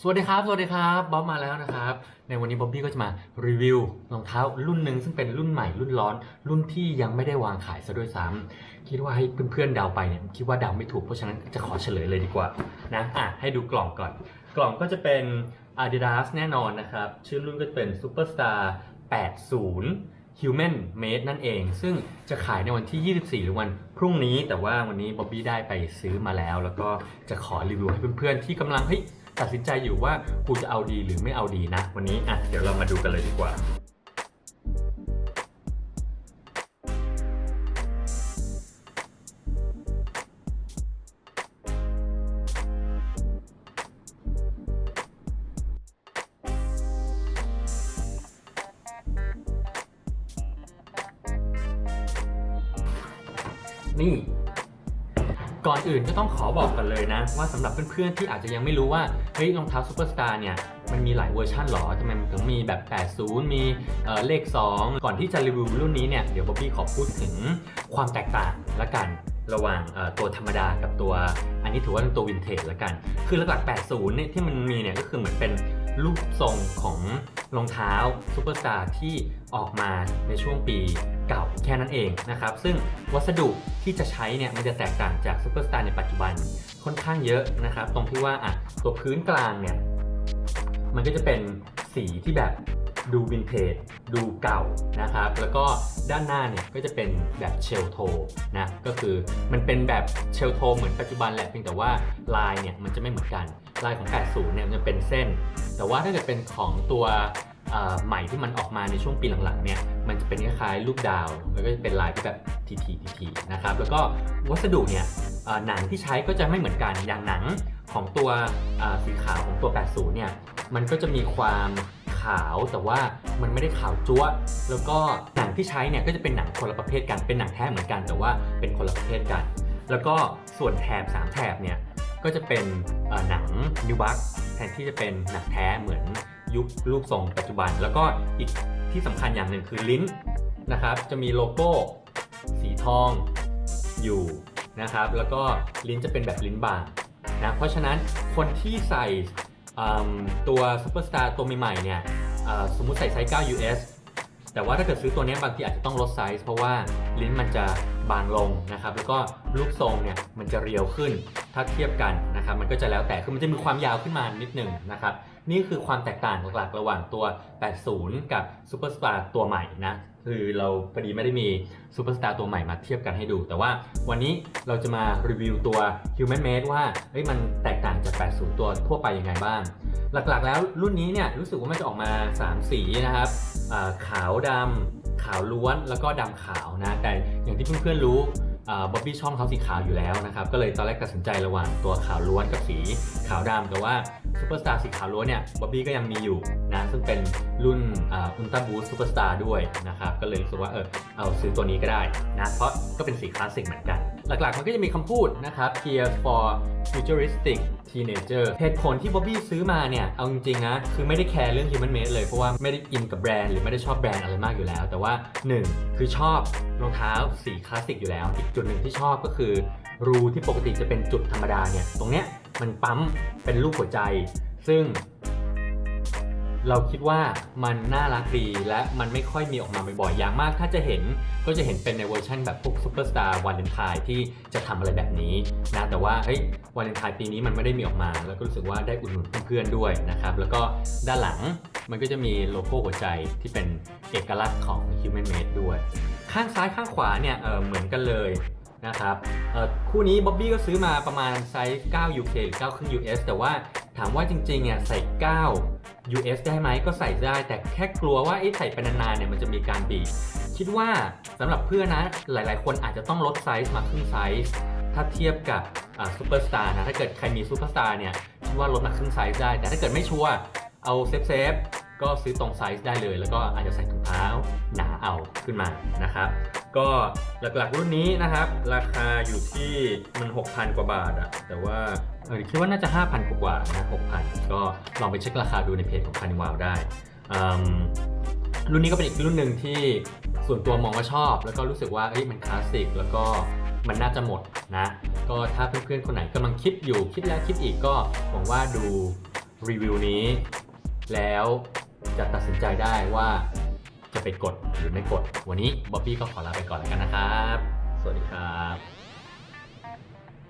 สวัสดีครับ สวัสดีครับบ๊อบมาแล้วนะครับ ในวันนี้บ๊อบบี้ก็จะมารีวิวรองเท้ารุ่นหนึ่งซึ่งเป็นรุ่นใหม่รุ่นร้อน รุ่นที่ยังไม่ได้วางขายซะด้วยซ้ำคิดว่าให้เพื่อนๆเดาไปเนี่ยคิดว่าเดาไม่ถูกเพราะฉะนั้นจะขอเฉลยเลยดีกว่านะอะให้ดูกล่องก่อน กล่องก็จะเป็น Adidas แน่นอนนะครับ ชื่อรุ่นก็จะเป็น Superstar 80 Human Made นั่นเอง ซึ่งจะขายในวันที่ 24 หรือวันพรุ่งนี้ แต่ว่าวันนี้บ๊อบบี้ได้ไปซื้อมาแล้ว แล้วก็จะขอรีวิวให้เพื่อนๆที่กำลังเฮ้ย ตัดสินใจอยู่ว่ากูจะเอาดีหรือไม่เอาดีนะวันนี้อะเดี๋ยวเรามาดูกันเลยดีกว่านี่ ก่อนอื่นก็ต้องขอบอกกันเลยนะ ว่าสำหรับเพื่อนๆที่อาจจะยังไม่รู้ว่าเฮ้ยรองเท้าซูเปอร์สตาร์เนี่ยมันมีหลายเวอร์ชันหรอทำไมมันถึงมีแบบ 80 มีเเลข 2 ก่อนที่จะรีวิวรุ่นนี้เนี่ยเดี๋ยวบ๊อบบี้ขอพูดถึงความแตกต่างละกันระหว่างตัวธรรมดากับตัว อันนี้ถือว่าเป็นตัววินเทจละกัน คือหลักๆ80 เนี่ยที่มันมีเนี่ยก็คือเหมือนเป็นรูปทรงของรองเท้าซูเปอร์สตาร์ที่ออกมาในช่วงปี เก่าแค่นั้นเองนะครับ ซึ่งวัสดุที่จะใช้เนี่ยมันจะแตกต่างจากซูเปอร์สตาร์ในปัจจุบันค่อนข้างเยอะนะครับ ตรงที่ว่าอะตัวพื้นกลางเนี่ยมันก็จะเป็นสีที่แบบดูวินเทจดูเก่านะครับ แล้วก็ด้านหน้าเนี่ยก็จะเป็นแบบเชลโทนะก็คือมันเป็นแบบเชลโทเหมือนปัจจุบันแหละเพียงแต่ว่าลายเนี่ยมันจะไม่เหมือนกัน ลายของ 80 เนี่ยมันจะเป็นเส้น แต่ว่าถ้าเกิดเป็นของตัวใหม่ที่มันออกมาในช่วงปีหลังๆเนี่ย มันจะเป็นคล้ายๆรูปดาว แล้วก็จะเป็นลายที่แบบทีๆทีๆนะครับ แล้วก็วัสดุเนี่ยหนังที่ใช้ก็จะไม่เหมือนกัน อย่างหนังของตัวสีขาวของตัว 80 เนี่ย มันก็จะมีความขาวแต่ว่ามันไม่ได้ขาวจั๊วะแล้วก็หนังที่ใช้เนี่ยก็จะเป็นหนังคนละประเภทกัน เป็นหนังแท้เหมือนกัน แต่ว่าเป็นคนละประเภทกัน แล้วก็ส่วนแถบ 3 แถบเนี่ยก็จะเป็นหนังนิวบัคแทนที่จะเป็นหนังแท้เหมือนยุครูปทรงปัจจุบัน แล้วก็อีก ที่สำคัญอย่างหนึ่งคือลิ้นนะครับ จะมีโลโก้สีทองอยู่นะครับ แล้วก็ลิ้นจะเป็นแบบลิ้นบางนะเพราะฉะนั้นคนที่ใส่ตัวซูเปอร์สตาร์ตัวใหม่ๆเนี่ยสมมุติใส่ไซส์ 9 US แต่ว่าถ้าเกิดซื้อตัวนี้บางทีอาจจะต้องลดไซส์เพราะว่าลิ้นมันจะ บางลงนะครับแล้วก็รูปทรงเนี่ยมันจะเรียวขึ้นถ้าเทียบกันนะครับมันก็จะแล้วแต่คือมันจะมีความยาวขึ้นมานิดหนึ่งนะครับนี่คือความแตกต่างหลักๆ ระหว่างตัว 80 กับซูเปอร์สตาร์ตัวใหม่นะคือเราพอดีไม่ได้มีซูเปอร์สตาร์ตัวใหม่มาเทียบกันให้ดู แต่ว่าวันนี้เราจะมารีวิวตัว Human Made ว่าเฮ้ยมันแตกต่างจาก 80 ตัวทั่วไปยังไงบ้าง หลักๆแล้วรุ่นนี้เนี่ยรู้สึกว่ามันจะออกมา 3 สีนะครับขาวดำาวล้วนแล้วก็ดำขาวนะ แต่อย่างที่เพื่อนๆรู้บ๊อบบี้ช่องเขาสีขาวอยู่แล้วนะครับ ก็เลยตอนแรกตัดสินใจระหว่างตัวขาวล้วนกับสีขาวดำแต่ว่าซูเปอร์สตาร์สีขาวล้วนเนี่ยบ๊อบบี้ก็ยังมีอยู่นะซึ่งเป็นรุ่นอุลตร้าบูสซูเปอร์สตาร์ด้วยนะครับ ก็เลยรู้สึกว่าเออเอาซื้อตัวนี้ก็ได้นะ เพราะก็เป็นสีคลาสสิกเหมือนกัน หลักๆ มันก็จะมีคำพูดนะครับ Gear for futuristic teenager เหตุผลที่บ๊อบบี้ซื้อมาเนี่ย เอาจริงๆนะ คือไม่ได้แคร์เรื่อง human made เลย เพราะว่าไม่ได้อินกับแบรนด์หรือไม่ได้ชอบแบรนด์อะไรมากอยู่แล้ว แต่ว่า 1 คือชอบรองเท้าสีคลาสสิกอยู่แล้ว อีกจุดหนึ่งที่ชอบก็คือ รูที่ปกติจะเป็นจุดธรรมดาเนี่ย ตรงเนี้ยมันปั๊มเป็นรูปหัวใจ ซึ่ง เราคิดว่ามันน่ารักดีและมันไม่ค่อยมีออกมาบ่อยๆ อย่างมากถ้าจะเห็นก็จะเห็นเป็นในเวอร์ชันแบบพวกซูเปอร์สตาร์วาเลนไทน์ที่จะทำอะไรแบบนี้นะแต่ว่าเฮ้ยวาเลนไทน์ปีนี้มันไม่ได้มีออกมา แล้วก็รู้สึกว่าได้อุดหนุนเพื่อนๆด้วยนะครับแล้วก็ด้านหลังมันก็จะมีโลโก้หัวใจที่เป็นเอกลักษณ์ของ Human Made ด้วย ข้างซ้ายข้างขวาเนี่ยเออเหมือนกันเลยนะครับคู่นี้บ๊อบบี้ก็ซื้อมาประมาณไซส์ 9 UK หรือ9ครึ่ง US แต่ว่าถามว่าจริงๆเนี่ยใส่ 9 US ได้ไหมก็ใส่ได้ แต่แค่กลัวว่าไอ้ใส่ไปนานๆเนี่ยมันจะมีการบีบคิดว่าสำหรับเพื่อนนะหลายๆ คนอาจจะต้องลดไซส์มาครึ่งไซส์ถ้าเทียบกับซูเปอร์สตาร์นะถ้าเกิดใครมีซูเปอร์สตาร์เนี่ยคิดว่าลดมาครึ่งไซส์ได้ แต่ถ้าเกิดไม่ชัวร์เอาเซฟเซฟ ก็ซื้อตรงไซส์ได้เลย แล้วก็อาจจะใส่ถุงเท้าหนาเอาขึ้นมานะครับ ก็หลักๆรุ่นนี้นะครับ ราคาอยู่ที่มัน 6,000 กว่าบาทอะแต่ว่าคิดว่าน่าจะ 5,000 กว่านะ6,000 ก็ลองไปเช็คราคาดูในเพจของ c a r n i v a l ได้รุ่นนี้ก็เป็นอีกรุ่นหนึ่งที่ส่วนตัวมองว่าชอบ แล้วก็รู้สึกว่าเอ้ยมันคลาสสิกแล้วก็มันน่าจะหมดนะ ก็ถ้าเพื่อนๆ คนไหนกำลังคิดอยู่คิดแล้วคิดอีกก็หวังว่าดูรีวิวนี้ แล้ว จะตัดสินใจได้ว่าจะไปกดหรือไม่กด วันนี้บ๊อบบี้ก็ขอลาไปก่อนแล้วกันนะครับ สวัสดีครับ